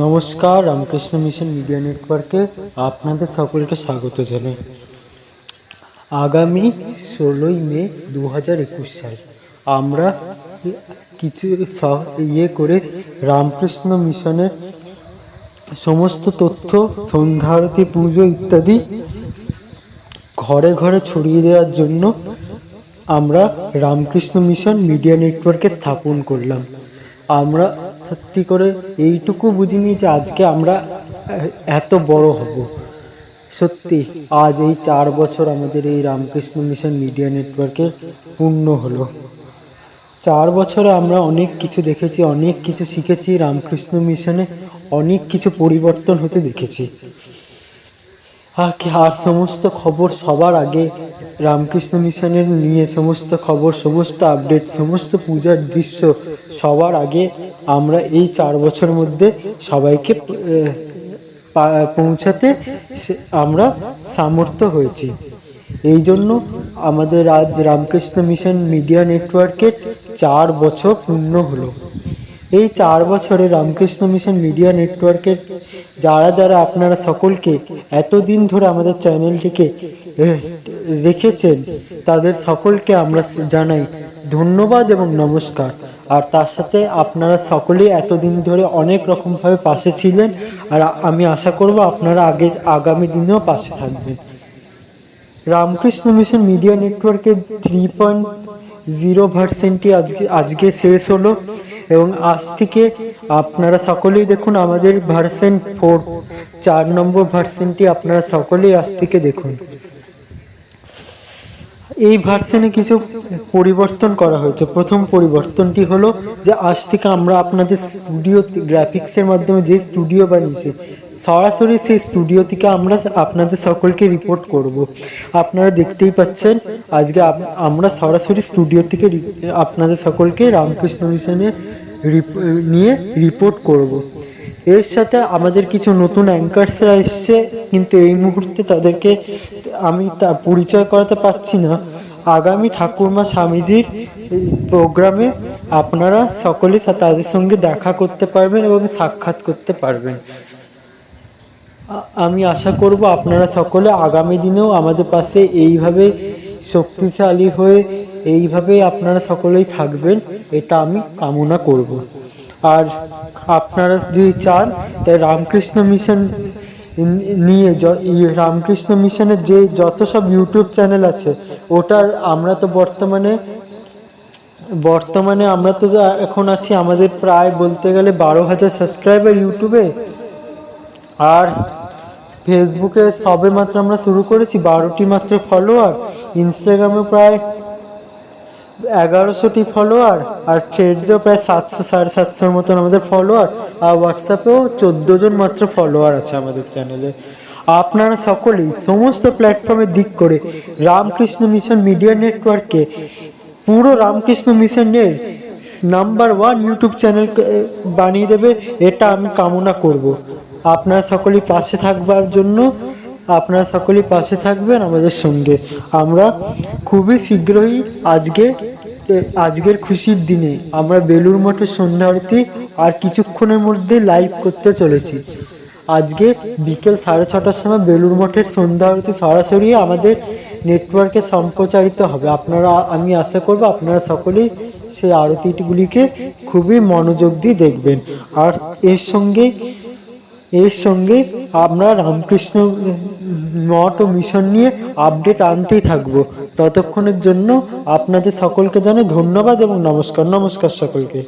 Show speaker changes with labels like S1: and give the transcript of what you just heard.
S1: নমস্কার, Ramakrishna mission media নেটওয়ার্কে আপনাদের সকলকে স্বাগত জানাই। আগামী ষোলোই মে দু হাজার একুশ সাল আমরা কিছু ইয়ে করে রামকৃষ্ণ মিশনের সমস্ত তথ্য সন্ধ্যা আরতি পুজো ইত্যাদি ঘরে ঘরে ছড়িয়ে দেওয়ার জন্য আমরা রামকৃষ্ণ মিশন মিডিয়া নেটওয়ার্কে স্থাপন করলাম। আমরা সত্যি করে এইটুকু বুঝিনি যে আজকে আমরা এত বড় হব। সত্যি, আজ এই চার বছর আমাদের এই রামকৃষ্ণ মিশন মিডিয়া নেটওয়ার্কের পূর্ণ হলো। চার বছরে আমরা অনেক কিছু দেখেছি, অনেক কিছু শিখেছি, রামকৃষ্ণ মিশনে অনেক কিছু পরিবর্তন হতে দেখেছি। কি আর সমস্ত খবর সবার আগে রামকৃষ্ণ মিশনের নিয়ে সমস্ত খবর, সমস্ত আপডেট সমস্ত পূজার দৃশ্য সবার আগে আমরা এই চার বছর মধ্যে সবাইকে পৌঁছাতে আমরা সামর্থ্য হয়েছি। এই জন্য আমাদের আজ রামকৃষ্ণ মিশন মিডিয়া নেটওয়ার্কের চার বছর পূর্ণ হলো। এই চার বছরে রামকৃষ্ণ মিশন মিডিয়া নেটওয়ার্কের যারা যারা আপনারা সকলকে এতদিন ধরে আমাদের চ্যানেলটিকে রেখেছেন, তাদের সকলকে আমরা জানাই ধন্যবাদ এবং নমস্কার। আর তার সাথে আপনারা সকলেই এতদিন ধরে অনেক রকমভাবে পাশে ছিলেন, আর আমি আশা করব আপনারা আগে, আগামী দিনেও পাশে থাকবেন। রামকৃষ্ণ মিশন মিডিয়া নেটওয়ার্কের থ্রি পয়েন্ট জিরো ভার্সেন্টটি আজকে আজকে শেষ হলো। এবং আজ থেকে আপনারা সকলেই দেখুন আমাদের ভার্সেন ফোর, চার নম্বর ভার্সেনটি আপনারা সকলেই আজ থেকে দেখুন। এই ভার্সনে কিছু পরিবর্তন করা হয়েছে। প্রথম পরিবর্তনটি হলো যে আজ থেকে আমরা আপনাদের স্টুডিও গ্রাফিক্সের মাধ্যমে যে স্টুডিও বানিয়েছি সরাসরি সেই স্টুডিও থেকে আমরা আপনাদের সকলকে রিপোর্ট করব। আপনারা দেখতেই পাচ্ছেন, আজকে আমরা সরাসরি স্টুডিও থেকে আপনাদের সকলকে রামকৃষ্ণ মিশনে নিয়ে রিপোর্ট করব। এর সাথে আমাদের কিছু নতুন অ্যাঙ্কার্সরা এসছে, কিন্তু এই মুহূর্তে তাদেরকে আমি তা পরিচয় করাতে পারছি না। আগামী ঠাকুরমা স্বামীজির প্রোগ্রামে আপনারা সকলে তাদের সঙ্গে দেখা করতে পারবেন এবং সাক্ষাৎ করতে পারবেন। আমি আশা করব আপনারা সকলে আগামী দিনেও আমাদের পাশে এইভাবে শক্তিশালী হয়ে এইভাবে আপনারা সকলেই থাকবেন, এটা আমি কামনা করব। আর আপনারা যদি চান, তাই রামকৃষ্ণ মিশন নিয়ে রামকৃষ্ণ মিশনের যে যত সব ইউটিউব চ্যানেল আছে, ওটার আমরা তো বর্তমানে বর্তমানে আমরা তো এখন আছি আমাদের প্রায় বলতে গেলে বারো হাজার সাবস্ক্রাইবার ইউটিউবে। আর ফেসবুকে সবে মাত্র আমরা শুরু করেছি, বারোটি মাত্র ফলোয়ার ইনস্টাগ্রামে প্রায় এগারোশোটি ফলোয়ার আর ট্রেডসেও প্রায় সাতশো, সাড়ে সাতশোর মতন আমাদের ফলোয়ার আর হোয়াটসঅ্যাপেও চোদ্দ জন মাত্র ফলোয়ার আছে আমাদের চ্যানেলে আপনারা সকলেই সমস্ত প্ল্যাটফর্মে দিক করে রামকৃষ্ণ মিশন মিডিয়া নেটওয়ার্ককে পুরো রামকৃষ্ণ মিশনের নাম্বার ওয়ান ইউটিউব চ্যানেল বানিয়ে দেবে, এটা আমি কামনা করব। আপনারা সকলেই পাশে থাকবার জন্য আপনারা সকলেই পাশে থাকবেন আমাদের সঙ্গে। আমরা খুবই শীঘ্রই আজকে, আজকের খুশির দিনে আমরা বেলুর মঠের সন্ধ্যা আরতি আর কিছুক্ষণের মধ্যে লাইভ করতে চলেছি। আজকে বিকেল সাড়ে ছটার সময় বেলুর মঠের সন্ধ্যা আরতি সরাসরি আমাদের নেটওয়ার্কে সম্প্রচারিত হবে। আপনারা, আমি আশা করব আপনারা সকলেই সেই আরতিগুলিকে খুবই মনোযোগ দিয়ে দেখবেন। আর এর সঙ্গে এর সঙ্গে আমরা রামকৃষ্ণ মঠ ও মিশন নিয়ে আপডেট আনতেই থাকব। ততক্ষণের জন্য আপনাদের সকলকে জানাই ধন্যবাদ এবং নমস্কার নমস্কার সকলকে।